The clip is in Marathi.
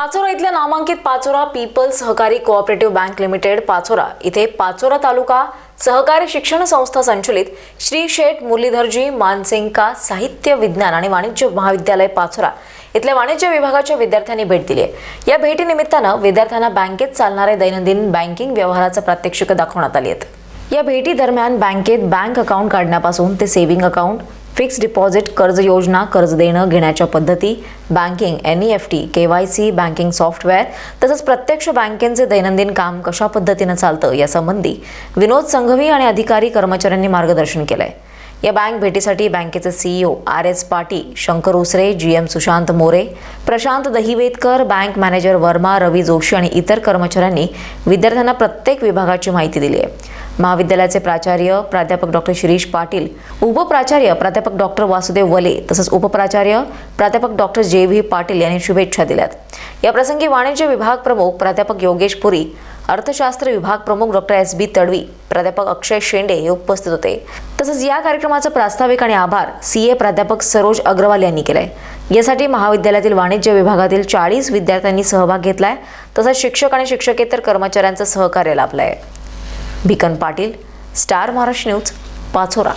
पाचोरा इथल्या नामांकित पाचोरा पीपल सहकारी कोऑपरेटिव्ह बँक लिमिटेड पाचोरा इथे पाचोरा तालुका सहकारी शिक्षण संस्था संचलित श्री शेठ मुरलीधरजी मानसिंगका साहित्य विज्ञान आणि वाणिज्य महाविद्यालय पाचोरा इथल्या वाणिज्य विभागाच्या विद्यार्थ्यांनी भेट दिली आहे. या भेटीनिमित्तानं विद्यार्थ्यांना बँकेत चालणारे दैनंदिन बँकिंग व्यवहाराचं प्रात्यक्षिक दाखवण्यात आली आहेत. या भेटी दरम्यान बँकेत बँक अकाउंट काढण्यापासून ते सेव्हिंग अकाउंट फिक्स डिपॉझिट कर्ज योजना कर्ज देणं घेण्याच्या पद्धती banking N E F T K Y C banking software तसंच प्रत्यक्ष बँकेचे दैनंदिन काम कशा पद्धतीनं चालतं यासंबंधी विनोद संघवी आणि अधिकारी कर्मचाऱ्यांनी मार्गदर्शन केलंय. या बँक भेटीसाठी बँकेचे CEO R S Pati Shankar Usare G M Sushant More Prashant Dahivedkar bank manager Varma Ravi Joshi आणि इतर कर्मचाऱ्यांनी विद्यार्थ्यांना प्रत्येक विभागाची माहिती दिली आहे. महाविद्यालयाचे प्राचार्य प्राध्यापक डॉक्टर शिरीष पाटील उपप्राचार्य प्राध्यापक डॉक्टर वासुदेव वले तसंच उपप्राचार्य प्राध्यापक डॉक्टर जे व्ही पाटील यांनी शुभेच्छा दिल्यात. या प्रसंगी वाणिज्य विभाग प्रमुख प्राध्यापक योगेश पुरी अर्थशास्त्र विभाग प्रमुख डॉक्टर एस बी तडवी प्राध्यापक अक्षय शेंडे हे उपस्थित होते. तसंच या कार्यक्रमाचं प्रास्ताविक आणि आभार सी ए प्राध्यापक सरोज अग्रवाल यांनी केलाय. यासाठी महाविद्यालयातील वाणिज्य विभागातील चाळीस विद्यार्थ्यांनी सहभाग घेतलाय तसंच शिक्षक आणि शिक्षकेतर कर्मचाऱ्यांचं सहकार्य लाभलंय. Bhikan Patil star Maharashtra news Pachora.